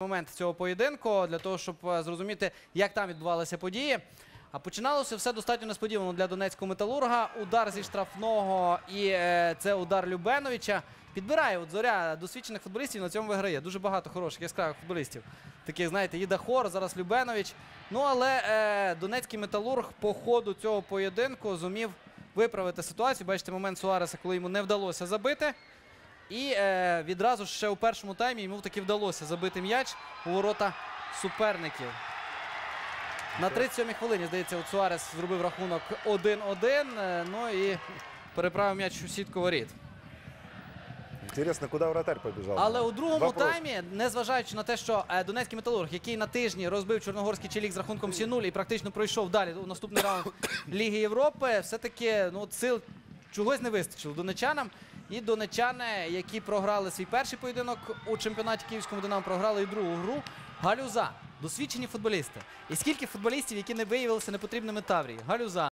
момент цього поєдинку для того, щоб е, зрозуміти, як там відбувалися події. А починалося все достатньо несподівано для донецького металурга. Удар зі штрафного, і е, це удар Любеновича. Підбирає от зоря досвідчених футболістів на цьому виграє. Дуже багато хороших яскравих футболістів. Таких, знаєте, Їда Хор, зараз Любенович. Ну але е, донецький металург по ходу цього поєдинку зумів виправити ситуацію. Бачите, момент Суареса, коли йому не вдалося забити. І е, відразу ж ще у першому таймі йому таки вдалося забити м'яч у ворота суперників. На 37-й хвилині, здається, от Суарес зробив рахунок 1-1. е, Ну і переправив м'яч у сітку воріт. Интересно, куда вратарь побежал? Але у другому Вопрос. таймі, незважаючи на те, що е, Донецький металург, який на тижні розбив Чорногорський челік з рахунком 7-0 і практично пройшов далі у наступний раунд Ліги Європи, все-таки ну, сил чогось не вистачило донечанам. І донечани, які програли свій перший поєдинок у чемпіонаті Київському Динамо, програли і другу гру. Галюза, досвідчені футболісти. І скільки футболістів, які не виявилися непотрібними Таврії? Галюза.